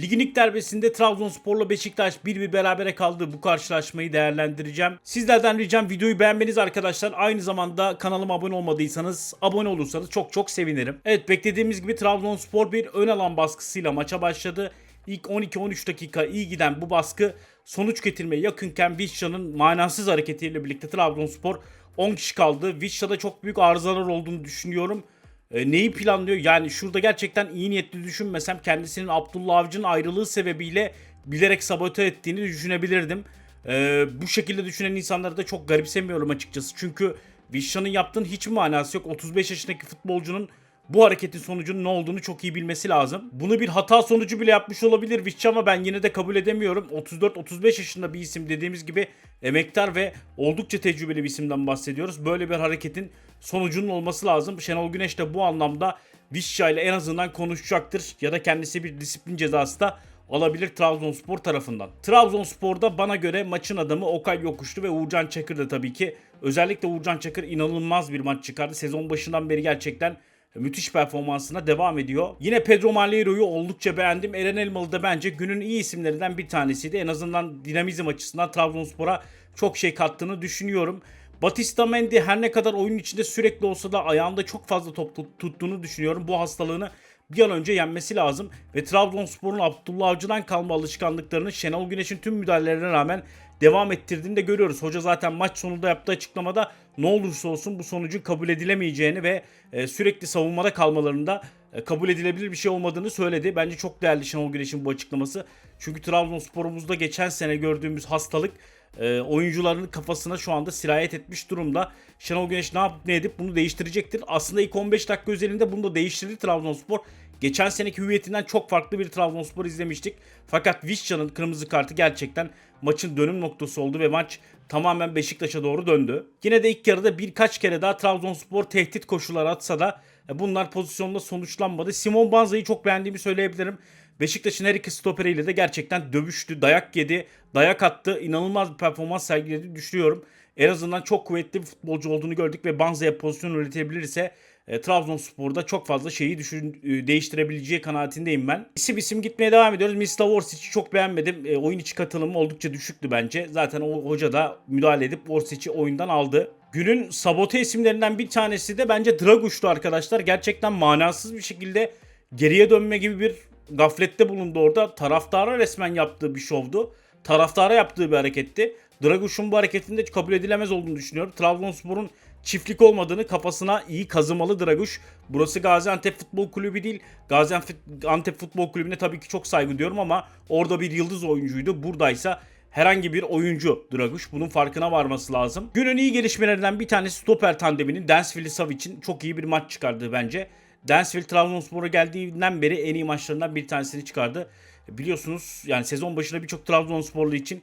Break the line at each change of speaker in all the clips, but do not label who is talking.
Ligin ilk derbisinde Trabzonspor'la Beşiktaş bir bir berabere kaldı. Bu karşılaşmayı değerlendireceğim. Sizlerden ricam videoyu beğenmeniz arkadaşlar. Aynı zamanda kanalıma abone olmadıysanız abone olursanız çok çok sevinirim. Evet beklediğimiz gibi Trabzonspor bir ön alan baskısıyla maça başladı. İlk 12-13 dakika iyi giden bu baskı sonuç getirmeye yakınken Vişça'nın manasız hareketiyle birlikte Trabzonspor 10 kişi kaldı. Vişça'da çok büyük arızalar olduğunu düşünüyorum. E, neyi planlıyor? Yani şurada gerçekten iyi niyetli düşünmesem kendisinin Abdullah Avcı'nın ayrılığı sebebiyle bilerek sabote ettiğini düşünebilirdim. E, bu şekilde düşünen insanları da çok garipsemiyorum açıkçası. Çünkü Vişça'nın yaptığının hiçbir manası yok. 35 yaşındaki futbolcunun bu hareketin sonucunun ne olduğunu çok iyi bilmesi lazım. Bunu bir hata sonucu bile yapmış olabilir Vişça ama ben yine de kabul edemiyorum. 34-35 yaşında bir isim dediğimiz gibi emektar ve oldukça tecrübeli bir isimden bahsediyoruz. Böyle bir hareketin sonucunun olması lazım. Şenol Güneş de bu anlamda Vişça ile en azından konuşacaktır ya da kendisi bir disiplin cezası da alabilir Trabzonspor tarafından. Trabzonspor'da bana göre maçın adamı Okay Yokuşlu ve Uğurcan Çakır da tabii ki. Özellikle Uğurcan Çakır inanılmaz bir maç çıkardı. Sezon başından beri gerçekten müthiş performansına devam ediyor. Yine Pedro Malheiro'yu oldukça beğendim. Eren Elmalı da bence günün iyi isimlerinden bir tanesiydi. En azından dinamizm açısından Trabzonspor'a çok şey kattığını düşünüyorum. Batista Mendy her ne kadar oyun içinde sürekli olsa da ayağında çok fazla top tut- tuttuğunu düşünüyorum. Bu hastalığını bir an önce yenmesi lazım. Ve Trabzonspor'un Abdullah Avcı'dan kalma alışkanlıklarını Şenol Güneş'in tüm müdahalelerine rağmen devam ettirdiğini de görüyoruz. Hoca zaten maç sonunda yaptığı açıklamada ne olursa olsun bu sonucun kabul edilemeyeceğini ve e, sürekli savunmada kalmalarında kabul edilebilir bir şey olmadığını söyledi. Bence çok değerli Şenol Güneş'in bu açıklaması. Çünkü Trabzonspor'umuzda geçen sene gördüğümüz hastalık e, oyuncuların kafasına şu anda sirayet etmiş durumda. Şenol Güneş ne yapıp ne edip bunu değiştirecektir. Aslında ilk 15 dakika özelinde bunu da değiştirdi Trabzonspor. Geçen seneki hüviyetinden çok farklı bir Trabzonspor izlemiştik. Fakat Vişça'nın kırmızı kartı gerçekten maçın dönüm noktası oldu ve maç tamamen Beşiktaş'a doğru döndü. Yine de ilk yarıda birkaç kere daha Trabzonspor tehdit koşulları atsa da e, bunlar pozisyonda sonuçlanmadı. Simon Banza'yı çok beğendiğimi söyleyebilirim. Beşiktaş'ın her iki stoperiyle de gerçekten dövüştü, dayak yedi, dayak attı. İnanılmaz bir performans sergiledi düşünüyorum. En azından çok kuvvetli bir futbolcu olduğunu gördük ve Banza'ya pozisyon üretebilirse e, Trabzonspor'da çok fazla şeyi düşün, e, değiştirebileceği kanaatindeyim ben. İsim isim gitmeye devam ediyoruz. Mislav Orsic'i çok beğenmedim. E, oyun içi katılımı oldukça düşüktü bence. Zaten o hoca da müdahale edip Orsic'i oyundan aldı. Günün sabote isimlerinden bir tanesi de bence Draguş'tu arkadaşlar. Gerçekten manasız bir şekilde geriye dönme gibi bir gaflette bulundu orada. Taraftara resmen yaptığı bir şovdu. Taraftara yaptığı bir hareketti. Draguş'un bu hareketinde kabul edilemez olduğunu düşünüyorum. Trabzonspor'un çiftlik olmadığını kafasına iyi kazımalı Draguş. Burası Gaziantep Futbol Kulübü değil. Gaziantep Futbol Kulübü'ne tabii ki çok saygı diyorum ama orada bir yıldız oyuncuydu. Buradaysa herhangi bir oyuncu Draguş. Bunun farkına varması lazım. Günün iyi gelişmelerinden bir tanesi stoper tandeminin Dansville Savic'in çok iyi bir maç çıkardığı bence. Dansville Trabzonspor'a geldiğinden beri en iyi maçlarından bir tanesini çıkardı. Biliyorsunuz yani sezon başında birçok Trabzonsporlu için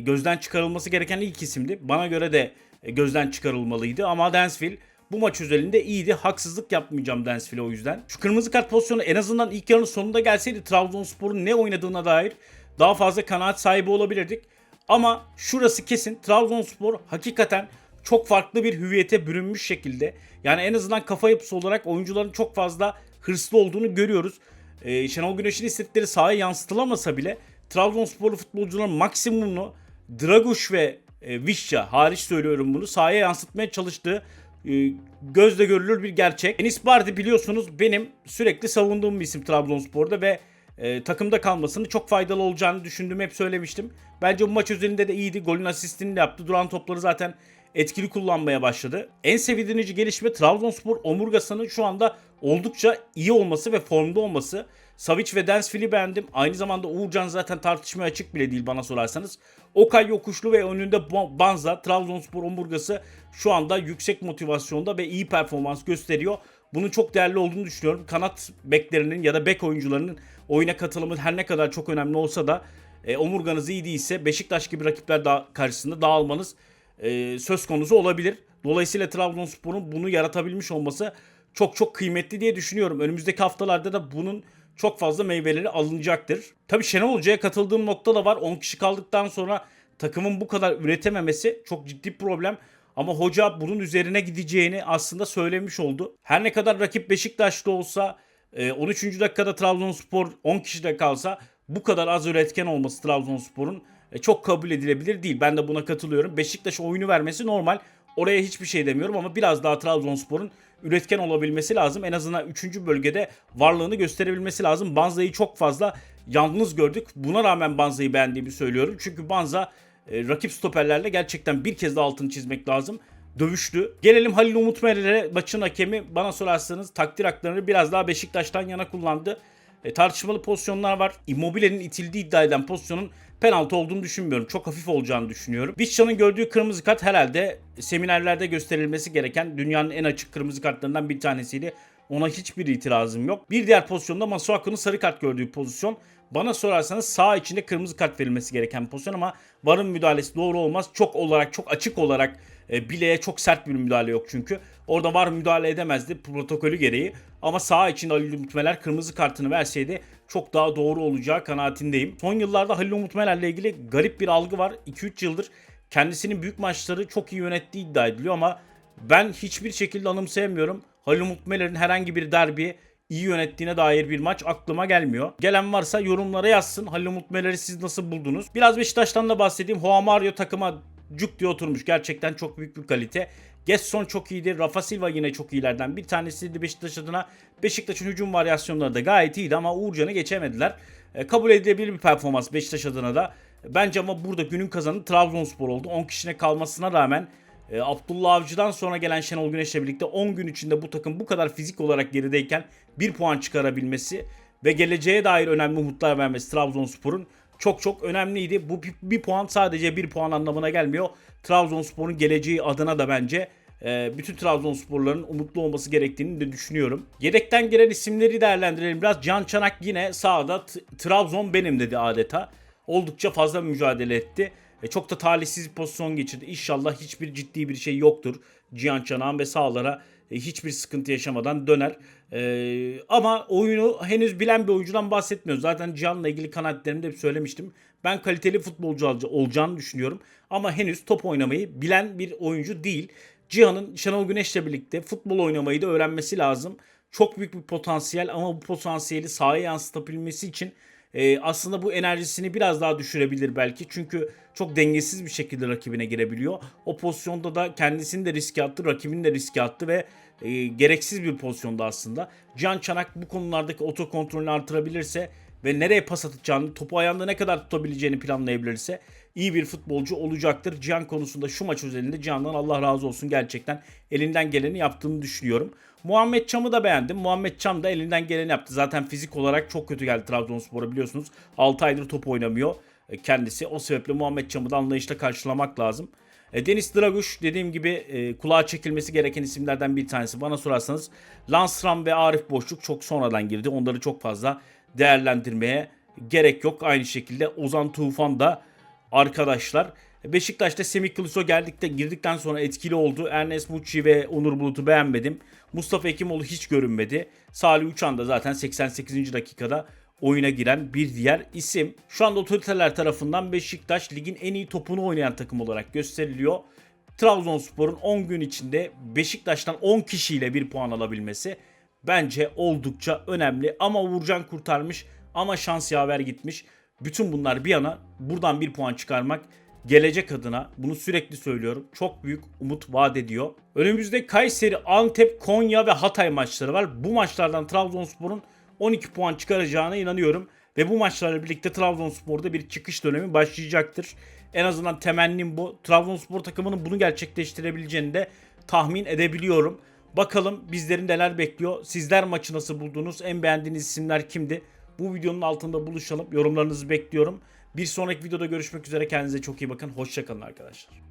gözden çıkarılması gereken ilk isimdi. Bana göre de e, gözden çıkarılmalıydı ama Dansville bu maç özelinde iyiydi. Haksızlık yapmayacağım Dansville'e o yüzden. Şu kırmızı kart pozisyonu en azından ilk yarının sonunda gelseydi Trabzonspor'un ne oynadığına dair daha fazla kanaat sahibi olabilirdik. Ama şurası kesin Trabzonspor hakikaten çok farklı bir hüviyete bürünmüş şekilde. Yani en azından kafa yapısı olarak oyuncuların çok fazla hırslı olduğunu görüyoruz. Ee, Şenol Güneş'in istedikleri sahaya yansıtılamasa bile Trabzonsporlu futbolcuların maksimumunu Draguş ve e, Vişça hariç söylüyorum bunu sahaya yansıtmaya çalıştığı e, gözle görülür bir gerçek. Enis Bardi biliyorsunuz benim sürekli savunduğum bir isim Trabzonspor'da ve e, takımda kalmasını çok faydalı olacağını düşündüğümü hep söylemiştim. Bence bu maç üzerinde de iyiydi. Golün asistini de yaptı. Duran topları zaten etkili kullanmaya başladı. En sevindirici gelişme Trabzonspor omurgasının şu anda oldukça iyi olması ve formda olması. Savic ve Dansville'i beğendim. Aynı zamanda Uğurcan zaten tartışmaya açık bile değil bana sorarsanız. Okay Yokuşlu ve önünde Banza, Trabzonspor omurgası şu anda yüksek motivasyonda ve iyi performans gösteriyor. Bunun çok değerli olduğunu düşünüyorum. Kanat beklerinin ya da bek oyuncularının oyuna katılımı her ne kadar çok önemli olsa da e, omurganız iyi değilse Beşiktaş gibi rakipler daha karşısında dağılmanız e, söz konusu olabilir. Dolayısıyla Trabzonspor'un bunu yaratabilmiş olması çok çok kıymetli diye düşünüyorum. Önümüzdeki haftalarda da bunun çok fazla meyveleri alınacaktır. Tabii Şenol Hoca'ya katıldığım nokta da var. 10 kişi kaldıktan sonra takımın bu kadar üretememesi çok ciddi problem. Ama hoca bunun üzerine gideceğini aslında söylemiş oldu. Her ne kadar rakip Beşiktaş'ta olsa e, 13. dakikada Trabzonspor 10 kişide kalsa bu kadar az üretken olması Trabzonspor'un e, çok kabul edilebilir değil. Ben de buna katılıyorum. Beşiktaş oyunu vermesi normal. Oraya hiçbir şey demiyorum ama biraz daha Trabzonspor'un üretken olabilmesi lazım. En azından 3. bölgede varlığını gösterebilmesi lazım. Banza'yı çok fazla yalnız gördük. Buna rağmen Banza'yı beğendiğimi söylüyorum. Çünkü Banza e, rakip stoperlerle gerçekten bir kez de altını çizmek lazım. Dövüştü. Gelelim Halil Umut Merer'e maçın hakemi. Bana sorarsanız takdir haklarını biraz daha Beşiktaş'tan yana kullandı. E, tartışmalı pozisyonlar var. Immobile'nin itildiği iddia eden pozisyonun penaltı olduğunu düşünmüyorum. Çok hafif olacağını düşünüyorum. Vişça'nın gördüğü kırmızı kart herhalde seminerlerde gösterilmesi gereken dünyanın en açık kırmızı kartlarından bir tanesiydi. Ona hiçbir itirazım yok. Bir diğer pozisyonda Masuaku'nun sarı kart gördüğü pozisyon. Bana sorarsanız sağ içinde kırmızı kart verilmesi gereken pozisyon ama VAR'ın müdahalesi doğru olmaz. Çok olarak, çok açık olarak e, bileğe çok sert bir müdahale yok çünkü. Orada VAR müdahale edemezdi protokolü gereği. Ama sağ için Halil Umut Meler kırmızı kartını verseydi çok daha doğru olacağı kanaatindeyim. Son yıllarda Halil Umut Meler'le ilgili garip bir algı var. 2-3 yıldır kendisinin büyük maçları çok iyi yönettiği iddia ediliyor ama ben hiçbir şekilde anımsayamıyorum. Halil Umut Meler'in herhangi bir derbi iyi yönettiğine dair bir maç aklıma gelmiyor. Gelen varsa yorumlara yazsın. Halil Umut Meler'i siz nasıl buldunuz? Biraz Beşiktaş'tan da bahsedeyim. Juan Mario takıma cuk diye oturmuş. Gerçekten çok büyük bir kalite. Gesson çok iyiydi. Rafa Silva yine çok iyilerden bir tanesiydi Beşiktaş adına. Beşiktaş'ın hücum varyasyonları da gayet iyiydi ama Uğurcan'ı geçemediler. E, kabul edilebilir bir performans Beşiktaş adına da. Bence ama burada günün kazanı Trabzonspor oldu. 10 kişine kalmasına rağmen e, Abdullah Avcı'dan sonra gelen Şenol Güneş'le birlikte 10 gün içinde bu takım bu kadar fizik olarak gerideyken 1 puan çıkarabilmesi ve geleceğe dair önemli umutlar vermesi Trabzonspor'un çok çok önemliydi. Bu bir, bir puan sadece bir puan anlamına gelmiyor. Trabzonspor'un geleceği adına da bence e, bütün Trabzonsporların umutlu olması gerektiğini de düşünüyorum. Yedekten gelen isimleri değerlendirelim biraz. Can Çanak yine sahada T- Trabzon benim dedi adeta. Oldukça fazla mücadele etti. E, çok da talihsiz pozisyon geçirdi. İnşallah hiçbir ciddi bir şey yoktur. Cihan Çanak'ın ve sahalara e, hiçbir sıkıntı yaşamadan döner. E, ama oyunu henüz bilen bir oyuncudan bahsetmiyoruz. Zaten Cihan'la ilgili kanaatlerimde hep söylemiştim. Ben kaliteli futbolcu olaca- olacağını düşünüyorum. Ama henüz top oynamayı bilen bir oyuncu değil. Cihan'ın Şenol Güneş'le birlikte futbol oynamayı da öğrenmesi lazım. Çok büyük bir potansiyel ama bu potansiyeli sahaya yansıtabilmesi için e, aslında bu enerjisini biraz daha düşürebilir belki. Çünkü çok dengesiz bir şekilde rakibine girebiliyor. O pozisyonda da kendisini de riske attı, rakibini de riske attı ve e, gereksiz bir pozisyonda aslında. Can Çanak bu konulardaki otokontrolünü artırabilirse ve nereye pas atacağını, topu ayağında ne kadar tutabileceğini planlayabilirse iyi bir futbolcu olacaktır. Cihan konusunda şu maç özelinde Cihan'dan Allah razı olsun gerçekten elinden geleni yaptığını düşünüyorum. Muhammed Çam'ı da beğendim. Muhammed Çam da elinden geleni yaptı. Zaten fizik olarak çok kötü geldi Trabzonspor'a biliyorsunuz. 6 aydır top oynamıyor e, kendisi. O sebeple Muhammed Çam'ı da anlayışla karşılamak lazım. E, Deniz Draguş dediğim gibi e, kulağa çekilmesi gereken isimlerden bir tanesi. Bana sorarsanız Lansram ve Arif Boşluk çok sonradan girdi. Onları çok fazla değerlendirmeye gerek yok. Aynı şekilde Ozan Tufan da arkadaşlar. Beşiktaş'ta Semih Kılıço geldikte girdikten sonra etkili oldu. Ernest Mucci ve Onur Bulut'u beğenmedim. Mustafa Ekimoğlu hiç görünmedi. Salih Uçan da zaten 88. dakikada oyuna giren bir diğer isim. Şu anda otoriteler tarafından Beşiktaş ligin en iyi topunu oynayan takım olarak gösteriliyor. Trabzonspor'un 10 gün içinde Beşiktaş'tan 10 kişiyle bir puan alabilmesi bence oldukça önemli. Ama Uğurcan kurtarmış ama şans yaver gitmiş. Bütün bunlar bir yana buradan bir puan çıkarmak gelecek adına bunu sürekli söylüyorum. Çok büyük umut vaat ediyor. Önümüzde Kayseri, Antep, Konya ve Hatay maçları var. Bu maçlardan Trabzonspor'un 12 puan çıkaracağına inanıyorum. Ve bu maçlarla birlikte Trabzonspor'da bir çıkış dönemi başlayacaktır. En azından temennim bu. Trabzonspor takımının bunu gerçekleştirebileceğini de tahmin edebiliyorum. Bakalım bizlerin neler bekliyor. Sizler maçı nasıl buldunuz? En beğendiğiniz isimler kimdi? Bu videonun altında buluşalım. Yorumlarınızı bekliyorum. Bir sonraki videoda görüşmek üzere. Kendinize çok iyi bakın. Hoşçakalın arkadaşlar.